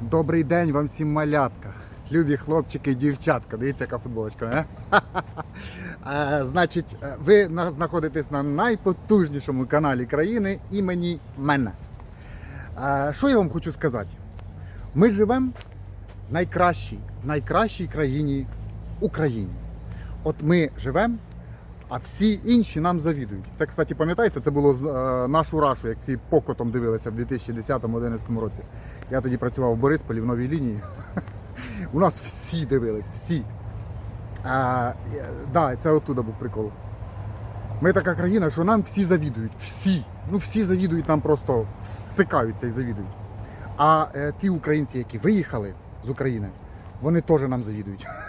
Добрий день вам всім малятка. Любі хлопчики і дівчатка. Дивіться, яка футболочка. Не? Е, Значить, е, ви знаходитесь на найпотужнішому каналі країни імені мене. Е, Що я вам хочу сказати? Ми живемо в найкращій, в найкращій країні Україні. От ми живемо, а всі інші нам завідують. Це, кстати, пам'ятаєте, це було е, нашу рашу, як всі покотом дивилися в 2010-2011 році. Я тоді працював в Борисполі в новій лінії. У нас всі дивились, всі. Е, да, це оттуда був прикол. Ми така країна, що нам всі завідують. Всі. Ну всі завідують, нам просто всикаються і завідують. А е, ті українці, які виїхали з України, вони теж нам завідують.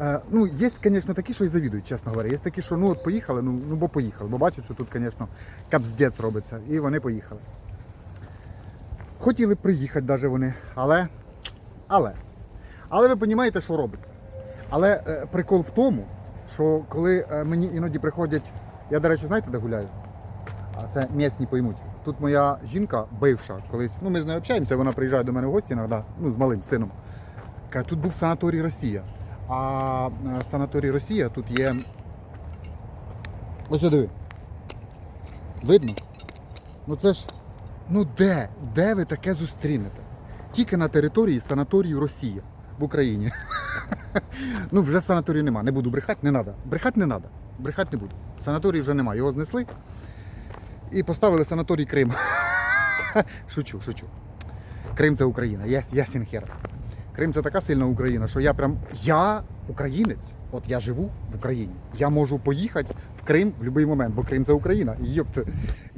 Е, ну, є, звісно, такі, що і завідують, чесно говоря. Є такі, що ну от поїхали, ну, ну бо поїхали, бо бачать, що тут, звісно, капздець робиться. І вони поїхали. Хотіли приїхати навіть вони, але. Але. Але ви розумієте, що робиться. Але е, прикол в тому, що коли е, мені іноді приходять. Я, до речі, знаєте, де гуляю? А це місні поймуть. Тут моя жінка, бивша, колись, ну ми з нею общаємося, вона приїжджає до мене в гості іноді, ну, з малим сином. Каже, тут був санаторій Росія. А е, санаторій Росія тут є. Ось диви. Видно? Ну це ж. Ну де? Де ви таке зустрінете? Тільки на території санаторію Росія в Україні. ну, вже санаторію нема. Не буду брехати, не треба. Брехати не треба. Брехати не буду. Санаторію вже нема. Його знесли і поставили санаторій Крим. шучу, шучу. Крим це Україна. Ясен хер. Крим це така сильна Україна, що я прям. Я українець. От я живу в Україні. Я можу поїхати в Крим в будь-який момент, бо Крим це Україна. Йопте.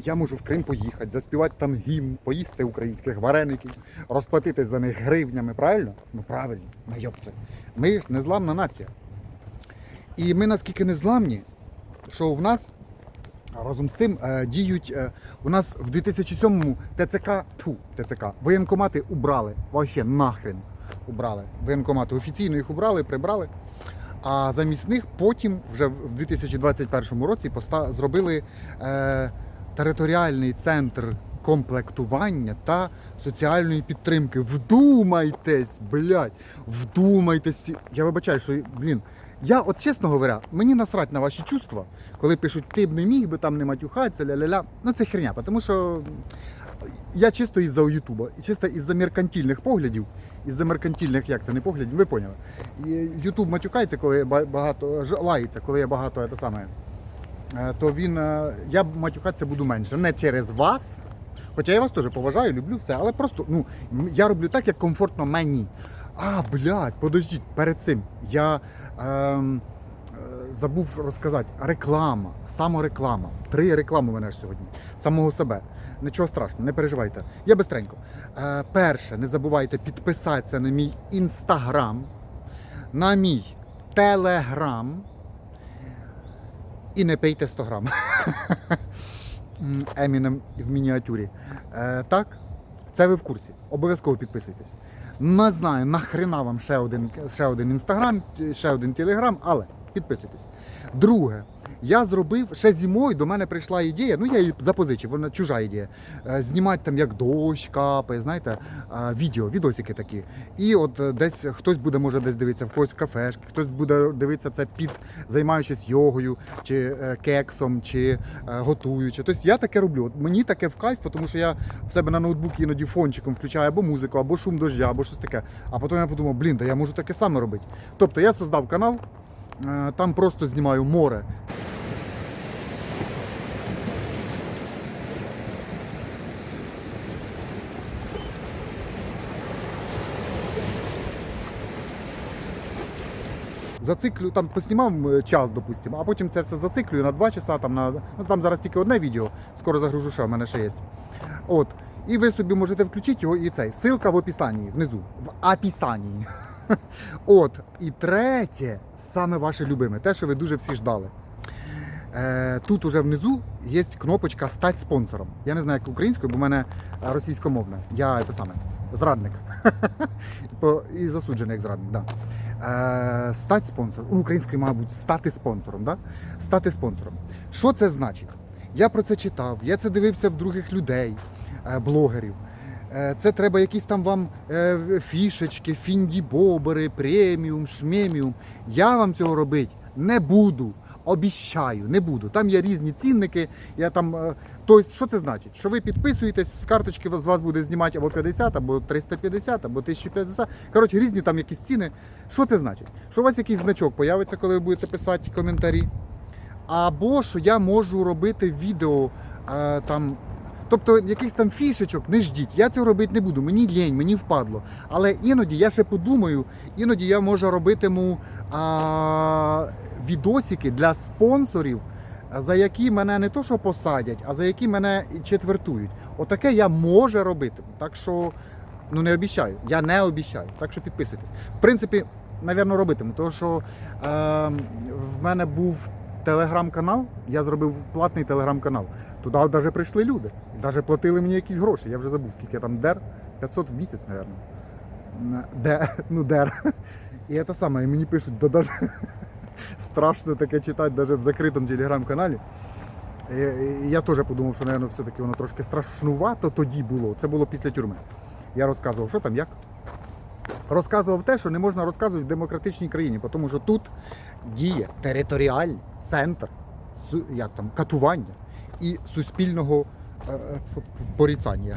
Я можу в Крим поїхати, заспівати там гімн, поїсти українських вареників, розплатитись за них гривнями. Правильно? Ну правильно, ну йопте. Ми ж незламна нація. І ми наскільки незламні, що в нас разом з цим е, діють. е, у нас в 2007-му ТЦК, ТЦК, воєнкомати убрали. Вообще нахрен убрали. Воєнкомати офіційно їх убрали, прибрали. А замість них потім, вже в 2021 році, поста- зробили е, територіальний центр комплектування та соціальної підтримки. Вдумайтесь, блядь, вдумайтесь. Я вибачаю, що, блін, я, от чесно говоря, мені насрать на ваші чувства, коли пишуть, ти б не міг би там не матюхатися, ля-ля-ля. Ну це херня, тому що я чисто із-за Ютуба, чисто із-за меркантильних поглядів, із-за меркантильних, як це не поглядів, ви поняли. Ютуб матюкається, коли ба- багато лається, коли я багато це саме. е, То він е, я матюкатися буду менше. Не через вас. Хоча я вас теж поважаю, люблю все, але просто ну, я роблю так, як комфортно мені. А, блядь, подождіть, перед цим я ем, е, забув розказати. Реклама, самореклама. Три реклами мене ж сьогодні. Самого себе. Нічого страшного, не переживайте. Я бистренько. Е, перше, не забувайте підписатися на мій інстаграм, на мій телеграм. І не пийте 100 грам. Емінем в мініатюрі. Е, так, це ви в курсі. Обов'язково підписуйтесь. Не знаю, нахрена вам ще один, ще один інстаграм, ще один телеграм, але підписуйтесь. Друге, я зробив ще зимою до мене прийшла ідея, ну я її запозичив, вона чужа ідея. е, Знімати там як дощ капає, знаєте, е, відео, відосики такі. І от е, десь хтось буде, може, десь дивитися в когось в кафешки, хтось буде дивитися це під займаючись йогою, чи кексом, чи готуючи. Тобто я таке роблю. От мені таке в кайф, тому що я в себе на ноутбуці іноді фончиком включаю або музику, або шум дождя, або щось таке. А потім я подумав, блін, да я можу таке саме робити. Тобто я создав канал, там просто знімаю море. Зациклю, там поснімав е, час, допустимо, а потім це все зациклюю на 2 часа, там на ну там зараз тільки одне відео, скоро загружу ще, в мене ще є. От. І ви собі можете включити його і цей. Ссылка в описанні, внизу. В описанні. От. І третє, саме ваше любиме, те, що ви дуже всі ждали. Е, тут уже внизу є кнопочка Стать спонсором. Я не знаю, як українською, бо в мене російськомовна. Я це саме зрадник. І засуджений як зрадник, да. Е, стать спонсором. Ну, українською, мабуть, стати спонсором. Да? Стати спонсором. Що це значить? Я про це читав, я це дивився в других людей, е, блогерів. Е, це треба якісь там вам е, фішечки, фінді-бобери, преміум, шмеміум. Я вам цього робити не буду. Обіщаю, не буду. Там є різні цінники. Я там, е, тобто, що це значить? Що ви підписуєтесь, з карточки з вас буде знімати або 50, або 350, або 1050. Коротше, різні там якісь ціни. Що це значить? Що у вас якийсь значок появиться, коли ви будете писати коментарі? Або що я можу робити відео там. Тобто якихось там фішечок не ждіть. Я цього робити не буду. Мені лінь, мені впадло. Але іноді я ще подумаю, іноді я можу робитиму а, відосики для спонсорів, за які мене не то що посадять, а за які мене четвертують. Отаке я можу робити. Так що ну не обіцяю. Я не обіцяю. Так що підписуйтесь. В принципі, напевно, робитиму. Тому що е, в мене був телеграм-канал, я зробив платний телеграм-канал. Туди навіть прийшли люди. Навіть платили мені якісь гроші. Я вже забув, скільки я там дер. 500 в місяць, мабуть. Де, ну дер. І це саме, і мені пишуть, да даже страшно таке читати навіть в закритому телеграм-каналі. Я теж подумав, що, мабуть, все-таки воно трошки страшнувато тоді було. Це було після тюрми. Я розказував, що там, як. Розказував те, що не можна розказувати в демократичній країні, тому що тут діє територіальний центр як там, катування і суспільного е, е, порицання.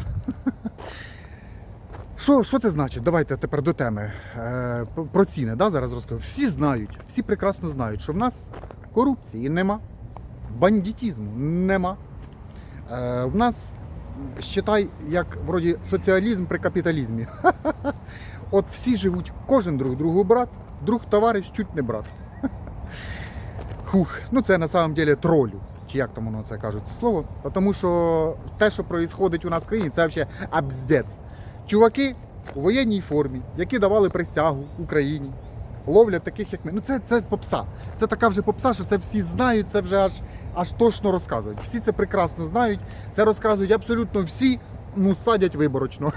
Що, що це значить? Давайте тепер до теми. Е, про ціни да, зараз розкажу. Всі знають, всі прекрасно знають, що в нас корупції нема, бандитізму нема. В нас, считай, як вроді соціалізм при капіталізмі. От всі живуть, кожен друг другу брат, друг товариш, чуть не брат. Хух, ну це на самом деле тролю. Чи як там воно це кажуть це слово? Тому що те, що відбувається у нас в країні, це взагалі абздець. Чуваки у воєнній формі, які давали присягу Україні, ловлять таких, як ми. Ну це, це попса. Це така вже попса, що це всі знають, це вже аж, аж точно розказують. Всі це прекрасно знають. Це розказують абсолютно всі, ну садять виборочно.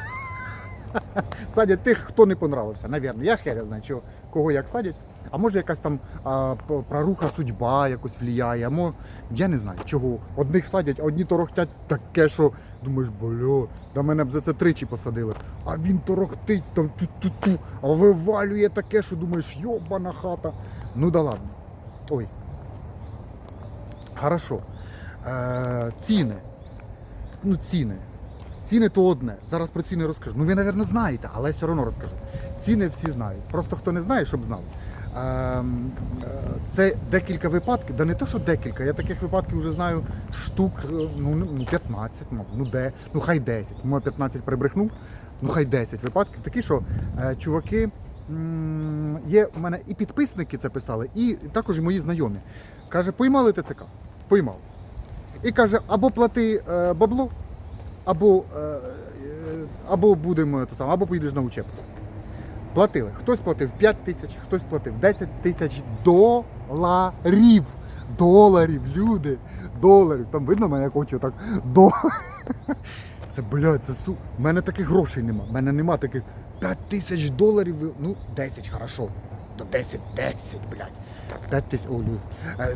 Садять тих, хто не понравився, навірно. Я херя знаю, чого, кого як садять. А може якась там а, проруха судьба якось влияє, а я не знаю чого. Одних садять, а одні торохтять таке, що думаєш, бля, да мене б за це тричі посадили. А він торохтить там ту-ту-ту, а вивалює таке, що думаєш, йобана хата. Ну да ладно. Ой. Хорошо. Е, ціни. Ну, ціни. Ціни то одне. Зараз про ціни розкажу. Ну ви, напевно, знаєте, але я все одно розкажу. Ціни всі знають. Просто хто не знає, щоб знав. Ем, е, Це декілька випадків, да не то, що декілька, я таких випадків вже знаю штук е, ну, ну 15, мабуть, ну де, ну хай 10. Може 15 прибрехнув, ну хай 10 випадків. Такі, що е, чуваки, є у мене і підписники це писали, і також і мої знайомі. Каже, поймали ТЦК, поймав. І каже, або плати бабло, або, або будемо те саме, або поїдеш на учебку. Платили. Хтось платив 5 тисяч, хтось платив 10 тисяч доларів. Доларів, люди, доларів. Там видно мене як очі так. До... Це, блядь, це су. У мене таких грошей нема. У мене нема таких 5 тисяч доларів. Ну, 10, хорошо. До 10, 10, блядь. 5 тисяч, о, люди.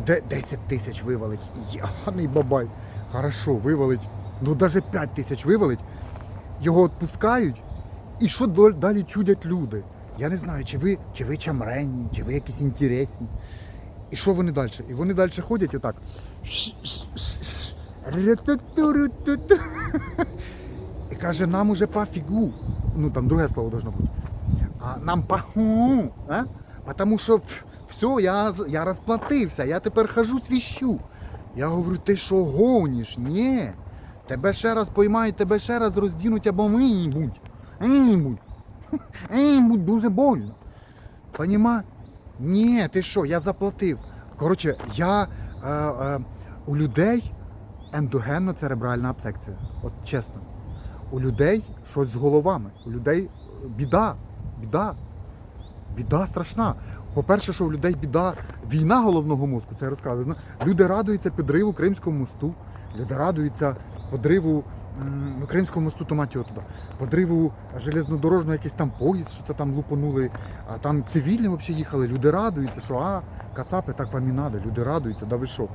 Е, 10 тисяч вивалить. Яганий бабай. Хорошо, вивалить. Ну, навіть 5 тисяч вивалить. Його відпускають. І що далі чудять люди? Я не знаю, чи ви, чи ви чамренні, чи ви якісь інтересні. І що вони далі? І вони далі ходять отак. І каже, нам уже пофігу. Ну там друге слово должно бути. А нам паху. А? Потому що все, я, я розплатився, я тепер хожу свіщу. Я говорю, ти що гониш? Ні. Тебе ще раз поймають, тебе ще раз роздінуть або ми-будь. Ей-будь. Ей-будь, дуже больно. Поніма? Ні, ти що, я заплатив. Коротше, я е, е, у людей ендогенно-церебральна абсекція. От чесно. У людей щось з головами. У людей е, біда. Біда. Біда страшна. По-перше, що у людей біда, війна головного мозку, це я. Люди радуються підриву Кримського мосту, люди радуються подриву ну, мосту, то мать його туди, подриву железнодорожного якийсь там поїзд, що то там лупанули, а там цивільні взагалі їхали. Люди радуються, що а, кацапи, так вам і треба, люди радуються, да ви що.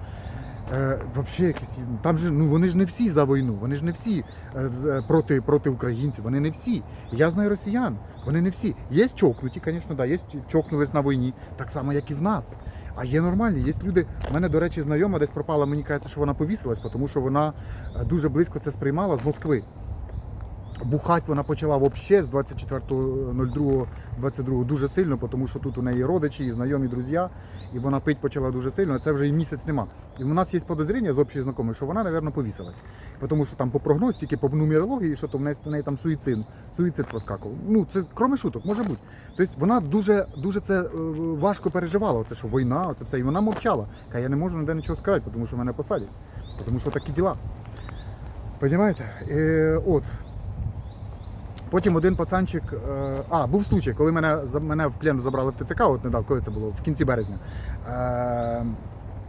Е, вообще якісь, там же, ну вони ж не всі за війну, вони ж не всі е, е, проти, проти українців, вони не всі. Я знаю росіян, вони не всі. Є чокнуті, звісно, да, є чокнулись на війні, так само, як і в нас. А є нормальні, є люди. У мене, до речі, знайома десь пропала, мені кажеться, що вона повісилась, тому що вона е, дуже близько це сприймала з Москви. Бухать вона почала взагалі з 24.02.22 дуже сильно, тому що тут у неї родичі, і знайомі друзі, і вона пить почала дуже сильно, а це вже і місяць нема. І у нас є подозріння з общих знайомих, що вона, мабуть, повісилась. Тому що там по прогностиці, по нумерології, що то в неї, в неї там суїцид, суїцид проскакував. Ну, це кроме шуток, може бути. Тобто вона дуже, дуже це е, важко переживала, це що війна, це все. І вона мовчала. Каже, я не можу ніде нічого сказати, тому що мене посадять. Тому що такі діла. Понимаєте? Е, от. Потім один пацанчик. Е, а, був случай, коли мене, мене в плен забрали в ТЦК, от недавно, коли це було, в кінці березня. Е,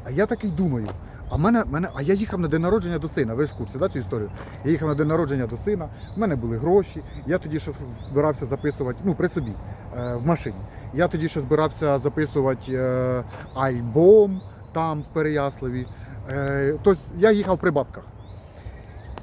а я такий думаю. А, мене, мене, а я їхав на день народження до сина, ви ж в курсі, да, цю історію? Я їхав на день народження до сина, в мене були гроші, я тоді ще збирався записувати, ну, при собі, е, в машині. Я тоді ще збирався записувати е, альбом там в Переяславі. Е, тобто я їхав при бабках.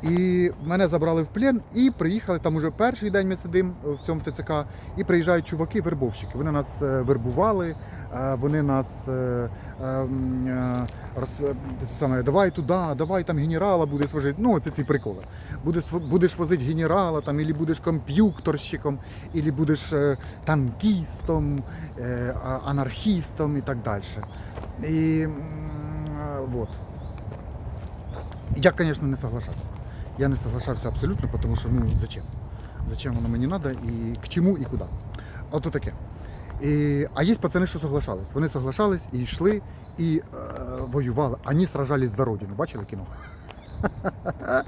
І мене забрали в плен і приїхали. Там уже перший день ми сидимо в цьому ТЦК, і приїжджають чуваки, вербовщики. Вони нас е, вербували, е, вони нас е, е, м, е, роз, е, саме, давай туди, давай там генерала будеш возити. Ну, це ці приколи. Будеш, будеш возити генерала, там, або будеш комп'ютерщиком, або будеш е, танкістом, е, анархістом і так далі. І е. Я, звісно, не соглашався. Я не соглашався абсолютно, тому що ну зачем? Зачем воно мені треба і к чому і куди. Ото таке. І, а є пацани, що соглашались. Вони соглашались і йшли і е, воювали. Вони сражались за родину. Бачили кіно?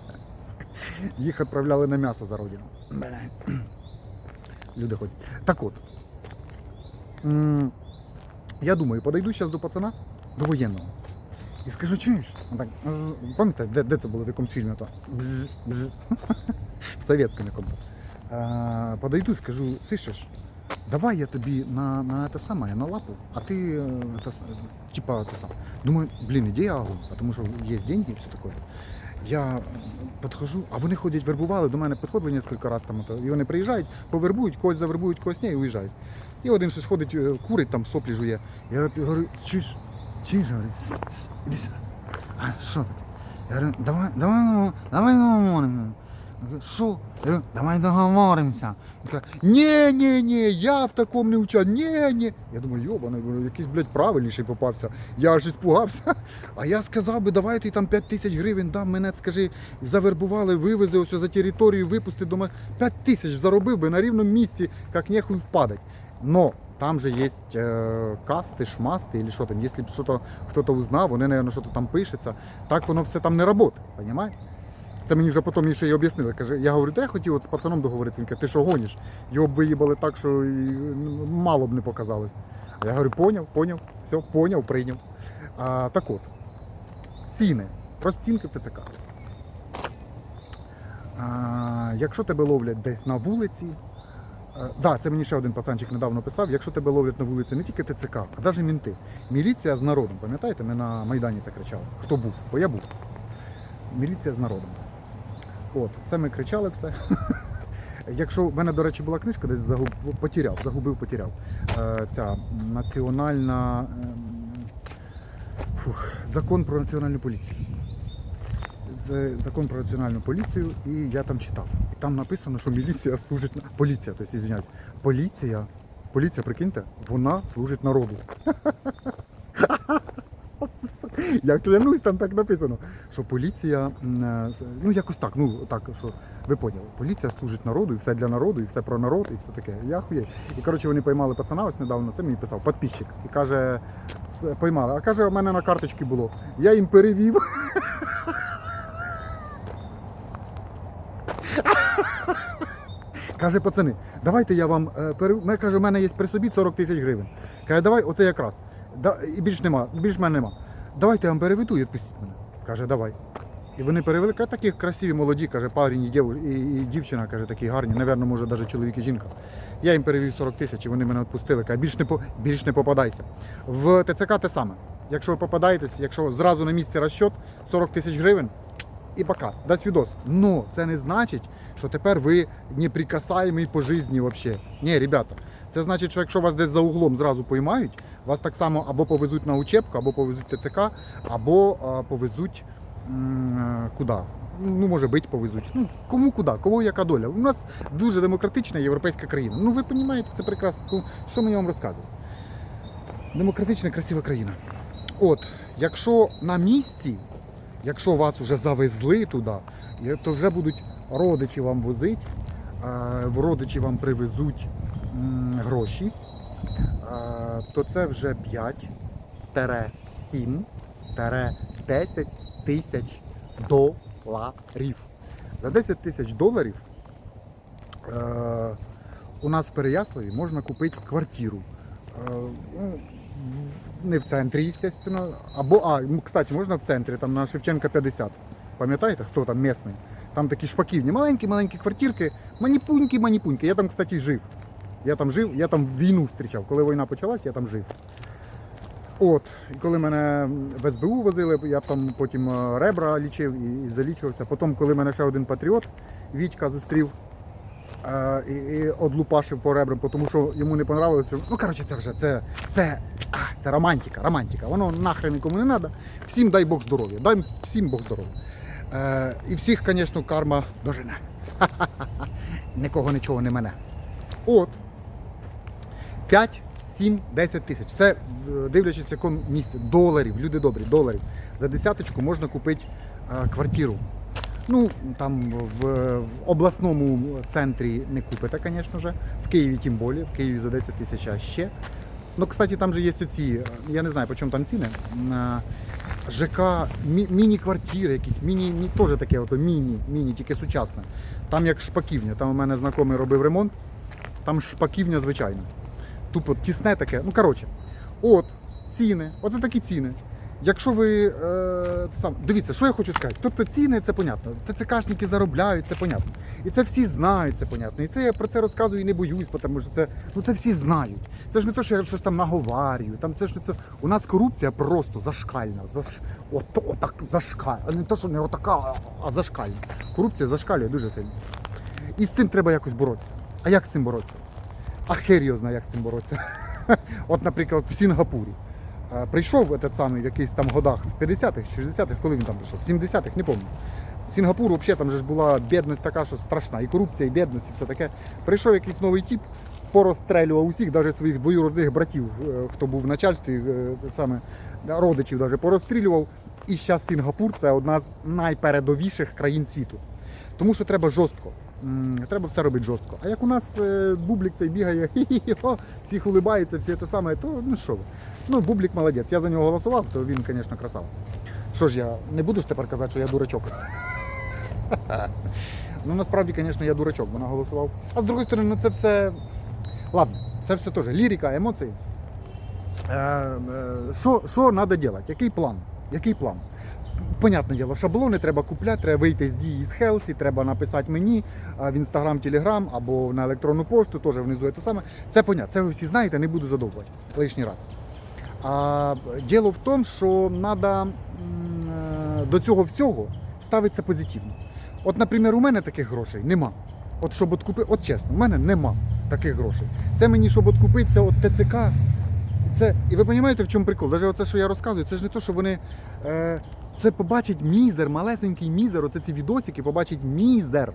Їх відправляли на м'ясо за родину. Люди ходять. Так от. Я думаю, подойду зараз до пацана, до воєнного. І скажу, чуєш? Так, пам'ятаєте, де, де це було в якомусь фільмі? То? Бз, бз. В совєтському якому. А, подойду і скажу, слышиш, давай я тобі на, на те саме, на лапу, а ти е, типа те саме. Думаю, блін, ідея тому що є деньги і все таке. Я підходжу, а вони ходять, вербували, до мене підходили кілька разів там, і вони приїжджають, повербують, когось завербують, когось ні, і уїжджають. І один щось ходить, е, курить, там соплі жує. Я говорю, чуєш, «С- с, іди. А що таке? Я говорю, давай, давай, ну, давай договоримося. Що? Я говорю, давай договоримося. Він каже, ні, ні, ні, я в такому не уча, ні, ні. Я думаю, говорю, якийсь, блядь, правильніший попався. Я аж іспугався. А я сказав би, давай ти там 5 тисяч гривень дам, мене, скажи, завербували, вивези ось за територію, випусти до мене. 5 тисяч заробив би на рівному місці, як нехуй впадать. Но там же є е, касти, шмасти, или що там. Якщо б що-то хто-то узнав, вони, наверное, що-то там пишеться. Так воно все там не працює, розумієш? Це мені вже потім ще й об'яснили. Каже, я говорю, та я хотів от з пацаном договоритися. Він ти що гониш? Його б виїбали так, що ну, мало б не показалось. А я говорю, поняв, поняв, все, поняв, прийняв. А, так от, ціни, розцінки в ТЦК. А, якщо тебе ловлять десь на вулиці, да, це мені ще один пацанчик недавно писав. Якщо тебе ловлять на вулиці не тільки ТЦК, а навіть мінти. Міліція з народом. Пам'ятаєте, ми на Майдані це кричали. Хто був? Бо я був. Міліція з народом. От, це ми кричали все. Якщо в мене, до речі, була книжка, десь загуб... потеряв, загубив, потеряв. Е, ця національна. ем, Фух, закон про національну поліцію. Це закон про національну поліцію, і я там читав. Там написано, що міліція служить на поліція, тобто, извиняюсь, поліція, поліція, прикиньте, вона служить народу. Я клянусь, там так написано, що поліція, е, ну якось так, ну так, що ви поняли, поліція служить народу, і все для народу, і все про народ, і все таке. Я хуєю. І коротше вони поймали пацана ось недавно, це мені писав, підписчик. І каже, поймали. А каже, у мене на карточці було. Я їм перевів. Каже, пацани, давайте я вам е, перев... Каже, у мене є при собі 40 тисяч гривень. Каже, давай, оце якраз. Да, і більш нема, більш мене нема. Давайте я вам переведу і відпустіть мене. Каже, давай. І вони перевели, каже, такі красиві, молоді, каже, парень і, дів... і, і дівчина, каже, такі гарні, навірно, може, навіть чоловік і жінка. Я їм перевів 40 тисяч, і вони мене відпустили. Каже, більш не, по... більш не попадайся. В ТЦК те саме. якщо ви попадаєтесь, якщо зразу на місці розчет 40 тисяч гривень і пока, дасть відос. Ну, це не значить, що тепер ви неприкасаємий по житті взагалі. Ні, ребята, це значить, що якщо вас десь за углом зразу поймають, вас так само або повезуть на учебку, або повезуть ТЦК, або а, повезуть е, куди? Ну, може бить повезуть. Ну, кому куди, кого яка доля. У нас дуже демократична європейська країна. Ну, ви розумієте, це прекрасно. Що мені вам розказувати? Демократична, красива країна. От, якщо на місці, якщо вас вже завезли туди, то вже будуть родичі вам возити, е, родичі вам привезуть гроші, е, то це вже 5-7-10 тисяч доларів. За 10 тисяч доларів е, у нас в Переяславі можна купити квартиру. Не в центрі, звісно. Або, а, ну, кстати, можна в центрі, там на Шевченка 50. Пам'ятаєте, хто там місний? Там такі шпаківні, маленькі-маленькі квартирки, маніпуньки, маніпуньки. Я там, кстати, жив. Я там жив, я там війну зустрічав. Коли війна почалась, я там жив. От, і коли мене в СБУ возили, я там потім е, ребра лічив і, і залічувався. Потім, коли мене ще один патріот, Вітька зустрів е, і, і одлупашив по ребрам, тому що йому не понравилося. Ну, коротше, це вже це, це, а, це романтика, романтика. Воно нахрен нікому не треба. Всім дай Бог здоров'я. Дай всім Бог здоров'я. Е, і всіх, звісно, карма дожене. Нікого нічого не мене. От. 5, 7, 10 тисяч. Це дивлячись в якому місці. Доларів, люди добрі, доларів. За десяточку можна купити е, квартиру. Ну, там в, в обласному центрі не купите, звісно ж. В Києві тим більше, в Києві за 10 тисяч ще. Ну, кстати, там же є ці, я не знаю, по чому там ціни. ЖК, мі- міні-квартири якісь, міні, мі, теж таке ото міні, міні, тільки сучасне. Там як шпаківня. Там у мене знайомий робив ремонт, там шпаківня звичайна. Тупо тісне таке. Ну, коротше, от ціни, оце такі ціни. Якщо ви е, сам дивіться, що я хочу сказати. Тобто ціни це понятно. ТЦКшники заробляють, це понятно. І це всі знають, це понятно. І це я про це розказую і не боюсь, тому що це ну це всі знають. Це ж не те, що я щось там наговарюю. Там це ж це у нас корупція просто зашкальна. Заш... От, отак зашкальна. Не те, що не отака, а- а зашкальна. Корупція зашкалює дуже сильно. І з цим треба якось боротися. А як з цим боротися? А хер його знає, як з цим боротися. От, наприклад, в Сінгапурі. Е, Прийшов этот самий в якийсь там годах в 50-х, 60-х, коли він там прийшов? В 70-х, не пам'ятаю. Сінгапур взагалі там же ж була бідність така, що страшна. І корупція, і бідність, і все таке. Прийшов якийсь новий тип, порозстрелював усіх, навіть своїх двоюродних братів, е, хто був в начальстві, е, саме родичів навіть порозстрілював. І зараз Сінгапур це одна з найпередовіших країн світу. Тому що треба жорстко. Треба все робити жорстко. А як у нас е, бублік цей бігає, всіх улибається, всі те саме, то ну що ви. Ну, бублік молодець. Я за нього голосував, то він, звісно, красава. Що ж я не буду ж тепер казати, що я дурачок. ну насправді, звісно, я дурачок, бо наголосував. А з другої сторони, ну це все. Ладно, це все теж лірика, емоції. Е, е, Що що треба робити? Який план? Який план? Понятне діло, шаблони треба купляти, треба вийти з дії з Хелсі, треба написати мені в інстаграм, телеграм або на електронну пошту, теж внизу те саме. Це понятно, це ви всі знаєте, не буду задовбувати лишній раз. А, діло в тому, що треба до цього всього ставитися позитивно. От, наприклад, у мене таких грошей нема. От щоб от купити, от чесно, у мене нема таких грошей. Це мені, щоб от купитися от ТЦК. Це, і ви розумієте, в чому прикол? Навіть оце, що я розказую, це ж не те, що вони. Е, це побачить мізер, малесенький мізер, оце ці відосики, побачить мізер.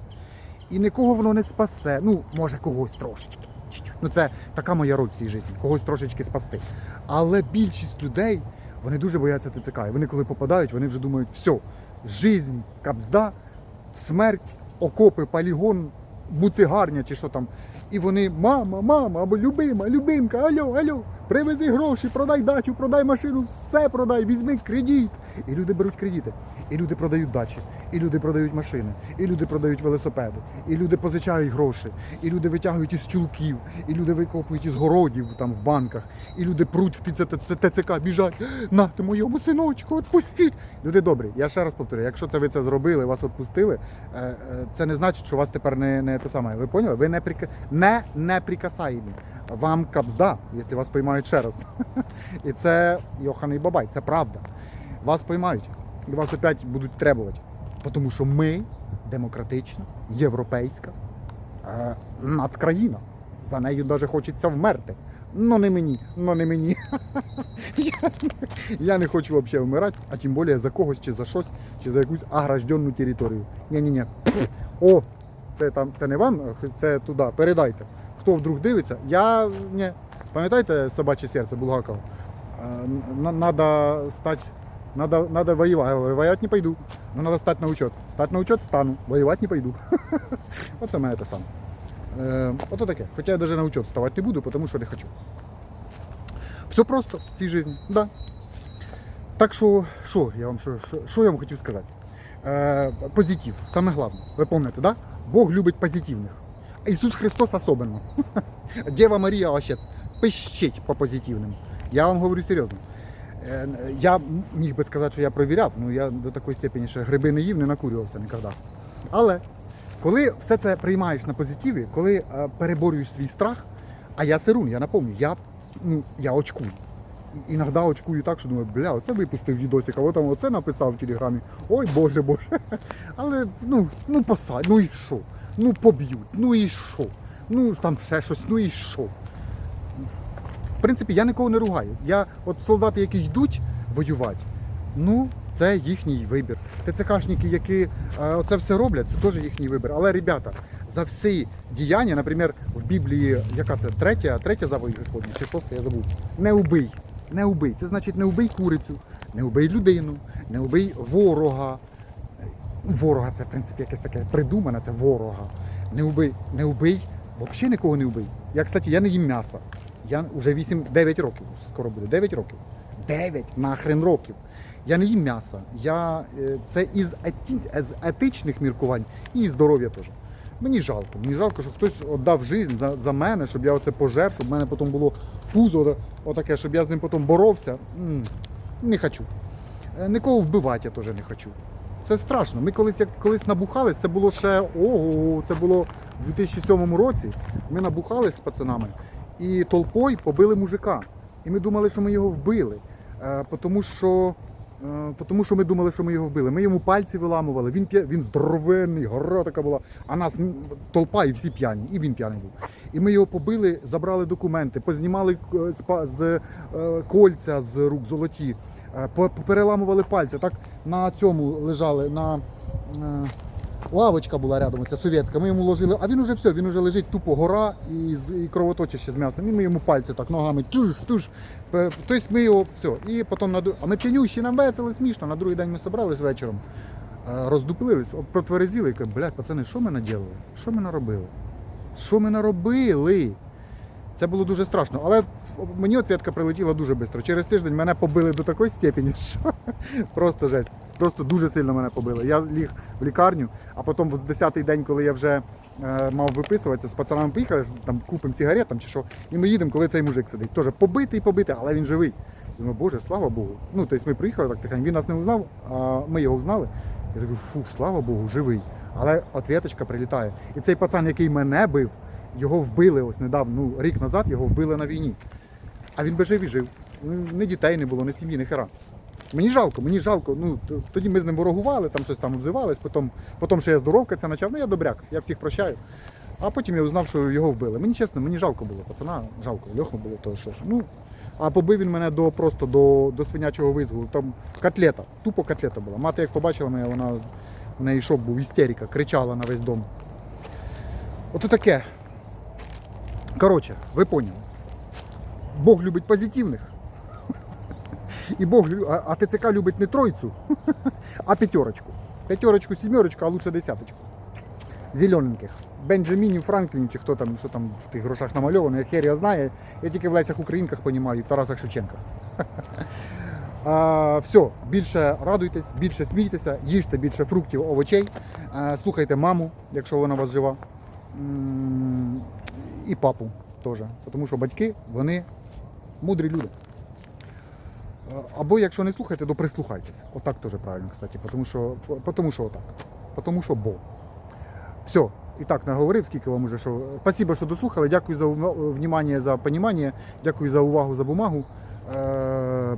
І нікого воно не спасе. Ну, може, когось трошечки. чуть-чуть. Ну, це така моя роль в цій житті, когось трошечки спасти. Але більшість людей вони дуже бояться ТЦК. І вони, коли попадають, вони вже думають, все, жизнь, капзда, смерть, окопи, полігон, буцигарня чи що там. І вони, мама, мама, або любима, любимка, алло, алло, привези гроші, продай дачу, продай машину, все продай, візьми кредит. І люди беруть кредити. І люди продають дачі, і люди продають машини, і люди продають велосипеди, і люди позичають гроші, і люди витягують із чулків, і люди викопують із городів там в банках, і люди пруть в ТЦ- ТЦК, біжать. Нате моєму синочку, відпустіть. Люди добрі, я ще раз повторю, якщо це ви це зробили, вас відпустили, е, е, це не значить, що вас тепер не, не те саме. Ви поняли? Ви не, прика... не неприкасаємі. вам капзда, якщо вас поймають ще раз. І це Йоханий Бабай, це правда. Вас поймають і вас опять будуть требувати. Тому що ми демократична, європейська е, надкраїна. За нею навіть хочеться вмерти. Ну не мені, ну не мені. Я, не хочу взагалі вмирати, а тим більше за когось чи за щось, чи за якусь огражденну територію. Ні-ні-ні. О, це там це не вам, це туди. Передайте. Хто вдруг дивиться, я ні. Пам'ятаєте собаче серце Булгакова? Е, Надо стати, надо, надо воевать. Воевать не пойду. Ну, надо стати на учет. Стати на учет стану, воювати не пойду. Оце мене те саме. Е, ото таке. Хоча я навіть на учет ставати не буду, тому що не хочу. Все просто в цій житті. Да. Так що, що я вам, що, я вам хотів сказати? Е, позитив, саме головне. Ви пам'ятаєте, да? Бог любить позитивних. Ісус Христос особливо. Дева Марія вообще пищить по позитивним. Я вам говорю серйозно. Е, Я міг би сказати, що я провіряв, ну я до такої степені ще гриби не їв, не накурювався ніколи. Але коли все це приймаєш на позитиві, коли е, переборюєш свій страх, а я сирун, я напомню, я, ну, я очкую. Іноді очкую так, що думаю, бля, оце випустив відосик, а от там оце написав в телеграмі. Ой Боже Боже. Але ну, ну посадь, ну і що? Ну поб'ють, ну і що? Ну там ще щось, ну і що? В принципі, я нікого не ругаю. Я, от солдати, які йдуть воювати, ну, це їхній вибір. ТЦКшники, які е, оце все роблять, це теж їхній вибір. Але, ребята, за всі діяння, наприклад, в Біблії, яка це третя, третя заповідь Господня, чи шоста, я забув. Не убий. Не убий. Це значить не убий курицю, не убий людину, не убий ворога. Ворога це, в принципі, якесь таке придумане, це ворога. Не убий, не убий, взагалі нікого не убий. Я, кстати, я не їм м'яса. Я вже 8-9 років, скоро буде 9 років. 9 нахрен років. Я не їм м'яса. Я, е, це із, етичних міркувань і здоров'я теж. Мені жалко. Мені жалко, що хтось віддав життя за, за мене, щоб я оце пожер, щоб в мене потім було пузо отаке, щоб я з ним потім боровся. Не хочу. Е, Нікого вбивати я теж не хочу. Це страшно. Ми колись як колись набухались, це було ще ого, це було в 2007 році. Ми набухались з пацанами і толпою побили мужика. І ми думали, що ми його вбили. Е, тому що. е, Тому що ми думали, що ми його вбили. Ми йому пальці виламували. Він він здоровенний, гора така була. А нас толпа і всі п'яні, і він п'яний був. І ми його побили, забрали документи, познімали е, з, кольця з рук золоті, переламували пальці. Так на цьому лежали на. Лавочка була рядом, ця совєтська. Ми йому ложили, а він уже все, він уже лежить тупо гора і, і кровоточище з м'ясом. І ми йому пальці так ногами туш, туш. Тобто ми його все. І потім на А ми п'янющі, нам весело, смішно. На другий день ми зібрались вечором, е, роздуплились, протверезіли і кажуть, блядь, пацани, що ми наділили? Що ми наробили? Що ми наробили? Це було дуже страшно. Але мені ответка прилетіла дуже швидко. Через тиждень мене побили до такої степені, що просто жесть. Просто дуже сильно мене побили. Я ліг в лікарню, а потім в 10-й день, коли я вже е, мав виписуватися, з пацанами поїхали, там купимо сигарет там, чи що, і ми їдемо, коли цей мужик сидить. Теж побитий, побитий, але він живий. Думаю, Боже, слава Богу. Ну, тобто ми приїхали так тихенько, він нас не узнав, а ми його узнали. Я такий, фу, слава Богу, живий. Але ответочка прилітає. І цей пацан, який мене бив, його вбили ось недавно, ну, рік назад його вбили на війні. А він би жив і жив. Ну, Ні дітей не було, ні сім'ї, ні хера. Мені жалко, мені жалко. Ну, тоді ми з ним ворогували, там щось там обзивались, потім, потім ще я здоровка це почав. Ну я добряк, я всіх прощаю. А потім я узнав, що його вбили. Мені чесно, мені жалко було, пацана, жалко, льоху було того, що. Ну, а побив він мене до просто до, до свинячого визгу. Там котлета, тупо котлета була. Мати як побачила мене, вона в неї шок був, істерика, кричала на весь дом. Ото таке. Коротше, ви поняли. Бог любить позитивних. І Бог, а, ТЦК любить не тройцю, а п'ятерочку. П'ятерочку, сімерочку, а лучше десяточку. Зелененьких. Бенджамінів, Франклін, чи хто там, що там в тих грошах намальовано, як хер його знає. Я тільки в Лесях Українках понімаю і в Тарасах Шевченках. А, все, більше радуйтесь, більше смійтеся, їжте більше фруктів, овочей, а, слухайте маму, якщо вона вас жива, і папу теж. Тому що батьки, вони мудрі люди. Або якщо не слухаєте, то прислухайтесь. Отак теж правильно, кстати, тому що, тому що отак. Тому що бо. Все, і так наговорив, скільки вам уже що. Спасибо, що дослухали. Дякую за ува- внимання, за понімання. Дякую за увагу, за бумагу. Е,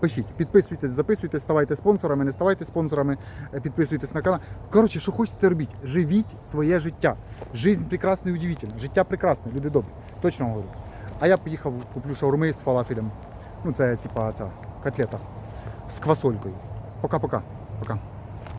Пишіть, підписуйтесь, записуйтесь, ставайте спонсорами, не ставайте спонсорами, е, підписуйтесь на канал. Коротше, що хочете робіть, живіть своє життя. Жизнь прекрасна і удивительна. Життя прекрасне, люди добрі. Точно говорю. А я поїхав, куплю шаурми з фалафелем. Ну, це типа ця котлета з квасолькою. Пока-пока. Пока.